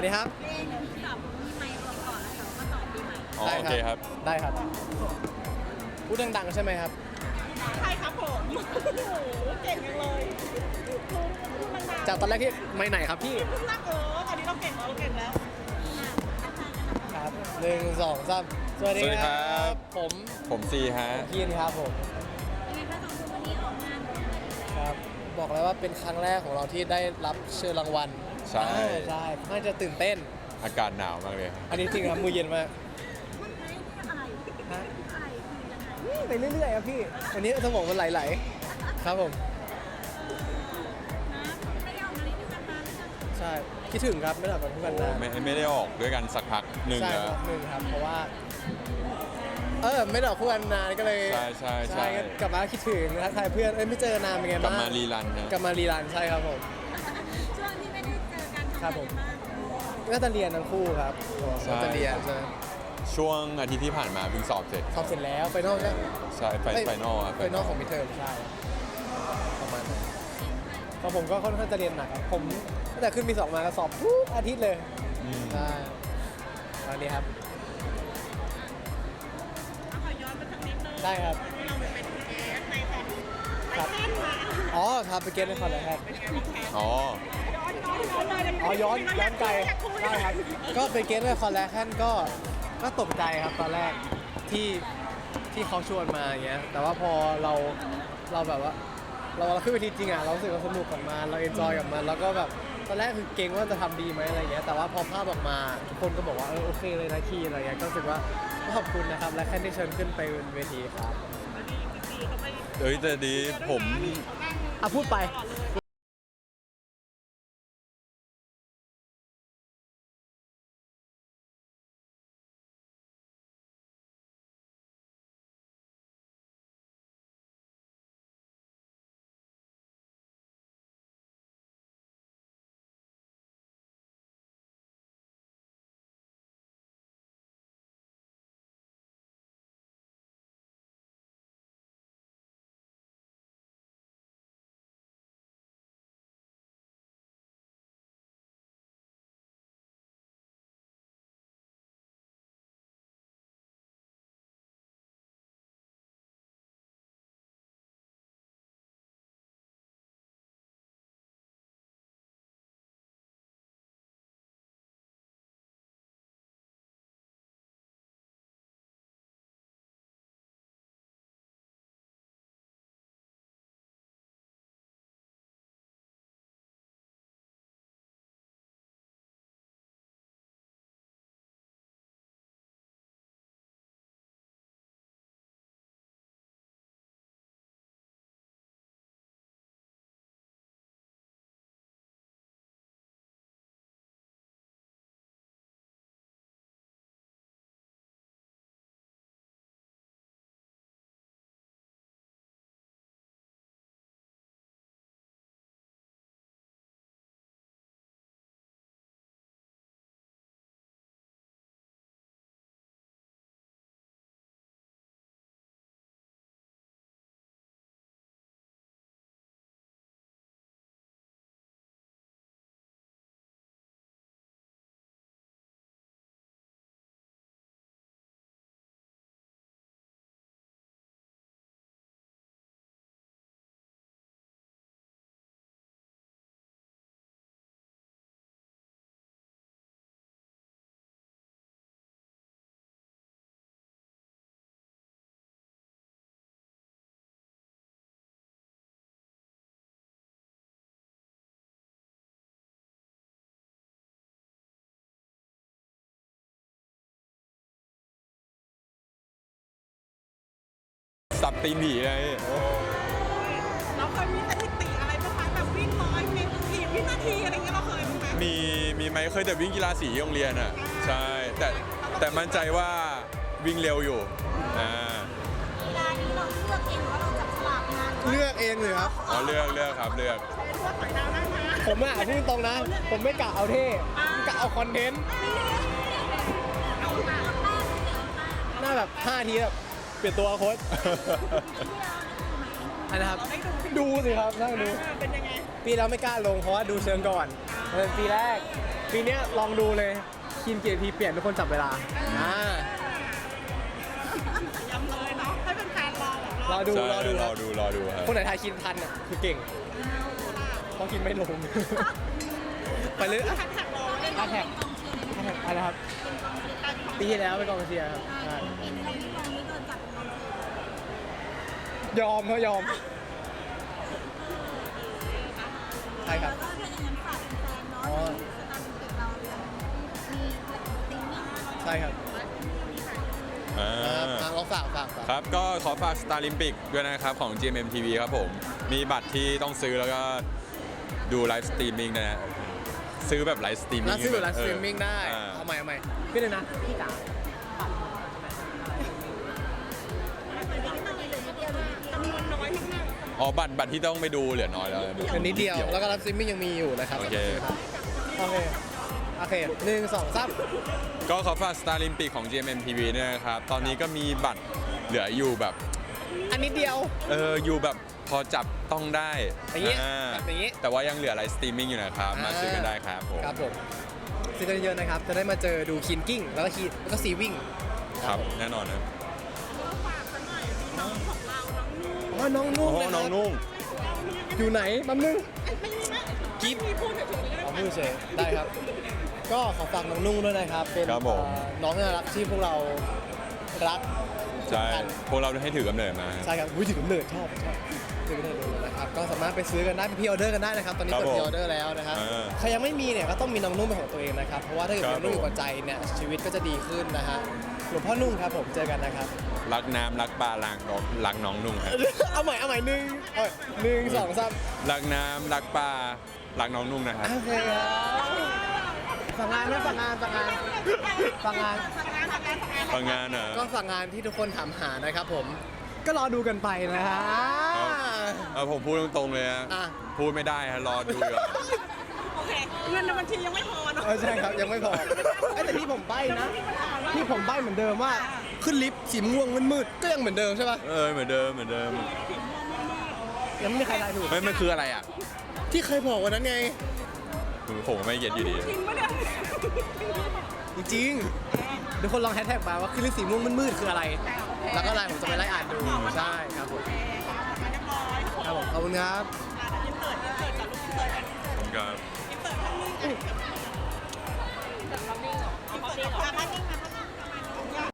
วัสดีครับ เล่นตอบมีไมค์รวมก่อนแล้วเดี๋ยวก็ตอบปีใหม่อ๋อได้โอเคครับ ได้ครับ พูดดังๆใช่ไหมครับ ใช่ครับผมโอ้โหเก่งจังเลยพูดพูดมานานจากตอนแรกที่ไม่ไหนครับพี่ เพิ่งรักเออตอนนี้เราเก่งแล้วเราเก่งแล้วครับหนึ่งสองสามสวัสดีสวัสดีคครัรับ บ ผมผมซีฮะยีนครับผม ยังไงคะสองคนวันนี้ออกงานร่วมกันอีกแล้วครับ บอกเลยว่าเป็นครั้งแรกของเราที่ได้รับเชิญรางวัล ใช่ อ่าใช่น่าจะตื่นเต้น อากาศหนาวมากเลยครับอันนี้จริงครับมือเย็นมากมันไม่อะไรฮะอะไรคือยังไงอืมไปเรื่อยๆครับพี่ วันนี้สมองมันไหลๆครับผม นะไม่ได้ออกมาเล่นด้วยกันนานแล้วกันใช่คิดถึงครับไม่ได้ออกมาทุกวันนานไม่ไม่ได้ออกด้วยกันสักพักหนึ่งใช่แล้ว ครับหนึ่งครับเพราะว่า เออไม่ได้ออกคู่กันนานก็เลยใช่ใช่ใช่ ก็กลับมาคิดถึงทักทายเพื่อนเอ้ยไม่เจอกันนานเป็นไงกลับ้างบมารีรันนะกลับมารีรันใช่ครับผมช่ว ครัอะบไรผมบ้างน่าจะเรียนทั้งคู่ครับใช่ น่าจะเรียนใช่ไหมช่วงอาทิตย์ที่ผ่านมาเพิ่งสอบเสร็จสอบเสร็จแล้วไปนอกก็ใช่ไฟไฟนอลครับ ไปนอกของมิเทอมใช่ประมาณนั้นก็ผมก็ค่อนข้างจะเรียนหนักครับผมตั้งแต่ขึ้นมีสองมาก็สอบทุกอาทิตย์เลยอืม ใช่ตอนนี้ครับ เอาขอย้อนไปสักนิดนึงได้ครับ เราไปเป็นแอสในแฟนในครับแท่นมาอ๋อครับไปเก็ตในคอนเลยครับเป็นไงบ้างแคสอ๋อย้ อนย้อนย้อนเลยอ๋อย้อนย้อนไกลอยากคุยได้ครับก็ไปเก็ตในคอนแลกนก็ก็ตกใจครับตอนแรกที่ที่เขาชวนมาอย่างเงี้ยแต่ว่าพอเราเราแบบว่า เราเราขึ้นไปทีจริงอะเรารู้สึกว่าสนุกกับมันเราเอนจอยกับมันแล้วก็แบบตอนแรกคือเก่งว่าจะทำดีไหมอะไรเงี้ยแต่ว่าพอภาพออกมาทุกคนก็บอกว่าเออโอเคเลยนะคีอะไรเงี้ยก็รู้สึกว่าขอบคุณนะครับและแค่ที่เชิญขึ้นไปบนเวทีครับเอ้ยแต่ดีผมอะพูดไป บตีนผีเลยโอ้เราเคยมีสถิติอะไรบ้างไหมแบบวิ่งร้อยเมตรกี่วินาทีอะไรเงี้ยเราเคยบ้างไหมมีมีไหมเคยแต่วิ่งกีฬาสีที่โรงเรียนอะใช่ แต่แต่มั่นใจว่าวิ่งเร็วอยู่อ่าเวลานี้เราเลือกเองว่าเราจับฉลากงานเลือกเองเลยครับ อ๋อเลือกเลือกครับเลือก ใช้ทั่วสายดาวได้นะผมอะพูดตรงนะ ผมไม่กะเอาเท่ผมกะเอาคอนเทนต์ เอามาเอาแป้งเอาแป้งหน้าแบบ5ทีแบบ เปลี่ยนตัวโค้ชอันนะครับเราได้ดูดูสิครับนั่งดู เป็นยังไงปีเราไม่กล้าลงเพราะว่าดูเชิงก่อนมันเป็นปีแรก ปีเนี้ยลองดูเลยคินเกียรติเปลี่ยนทุกคนจับเวลาอ่าย้ำเลยเนาะให้เป็นแฟนๆรอแบบรรออดูใช่รอดูรอดูรอดูครับคนไหนทายคินทันอะคือเก่งเพราะคินไม่ลง ไปเลยอะแท็กรอเลยแฮชแท็กแฮชแท็กอะไรนะครับ ปีที่แล้วเป็นกองเชียร์ครับใช่ เห็นเราที่ลงนี้โดนจับเป็นกองเชียร์ ยอมเขายอม ใช่ครับ แล้วก็ถ้าอย่างนั้นฝากแฟนๆเนาะอ๋อสตาร์ลิมปิกเราเนี่ยมีสตรีมมิ่งใช่ครับอ่าอ่าลองฝากฝากฝากครับ ก็ขอฝาก Star Olympic ด้วยนะครับ ของ GMM TV ครับผม มีบัตรที่ต้องซื้อแล้วก็ดูไลฟ์สตรีมมิ่งนะฮะซื้อแบบไลฟ์สตรีมมิ่ร้างนซื้อแบบร้านสตรีมมิ่งได้อ่าเอาใหม่เอาใหม่พี่เลยนะพี่จ๋า อยมากอ๋อบัตรบัตรที่ต้องไปดูเหลือน้อยแล้วเดี๋ยวนิดเดียว แล้วก็ร้านสตรีมมิ่งยังมีอยู่นะครับ โอเค โอเค โอเคหนึ่งสองสามก็ขอฝาก Star Olympic ของ GMM TV เนี่ยนะครับ ตอนนี้ก็มีบัตรเหลืออยู่แบบ อันนิดเดียวเเออ อยู่แบบพอจับต้องได้อย่างงี้อ่าแบบอย่างงี้ แต่ว่ายังเหลือไลฟ์สตรีมมิ่งอยู่นะครับ มาซื้อกันได้ครับผม ครับผมซื้อกันเยอะๆนะครับ จะได้มาเจอดูคินกิ้ง แล้วก็คีแล้วก็ซีวิ่ง ครับ แน่นอนนะ น้องนุ่นอ๋อน้องนุ่โอ้งโหนะครับน้องนุ่งอยู่ไหนแป๊บนึงไม่มีไหมกิ๊บมีพูดถึงเรื่องเอาพูดเฉยได้ครับ ก็ขอฝากน้องนุ่งด้วยนะครับ เป็นครับผม เอ่อน้องน่ารักที่พวกเรา รักใช่พวกเราให้ถือกำเนิดมา ใช่ครับอุ้ยถึงกำเนิดชอบชอบถึงกำเนิดเลยนะครับก็สามารถไปซื้อกันได้ไปพรีออเดอร์กันได้นะครับตอนนี้ครับเปิดพรีผมออเดอร์แล้วนะครับเออใครยังไม่มีเนี่ยก็ต้องมีน้องนุ่งเป็นของตัวเองนะครับเพราะว่าถ้าเกิดคมีรับ น้องนุ่งอยู่ผมกับใจเนี่ยชีวิตก็จะดีขึ้นนะฮะหลวงพ่อนุ่งครับผมเจอกันนะครับ รักน้ำรักปลารักน้องรักน้องนุ่งครับ เอาใหม่เอาใหม่หนึ่งเอาใหม่หนึ่งสองสามรักน้ำรักปลารักน้องนุ่งนะครับ โอเคครับสั่งงานนะสั่งงานสั่งงานสั่งงานทำงานทำงาน ทำงานฟังงานอะก็สั่งงานที่ทุกคนถามหานะครับผม ก็รอดูกันไปนะฮะ เออผมพูดตรงๆเลยฮะอะ พูดไม่ได้ฮะรอดูก่อนโอเคเงินในบัญชียังไม่พอเนาะเออใช่ครับยังไม่พอเอ้ยแต่พี่ผมใบ้นะพี่ผมใบ้เหมือนเดิมว่าขึ้นลิฟต์สีม่วงมืดๆก็ยังเหมือนเดิมใช่ป่ะเออเหมือนเดิมเหมือนเดิมยังไม่มีใครทายถูกเฮ้ยมันคืออะไรอะที่เคยบอกวันนั้นไง ผมไม่เก็ตอยู่ดี จริงปะเนี่ยจริงๆ ทุกคนลองแฮชแท็กมาว่าคือฤทธิ์สีม่วงมืดๆคืออะไร แล้วก็อะไรผมจะไปไล่อ่านดูใช่ครับผมครับผมขอบคุณครับครับ เปิดจิ้าพนิ่งเปิหรอภาพนยิ้มเปิดข้างเหรอ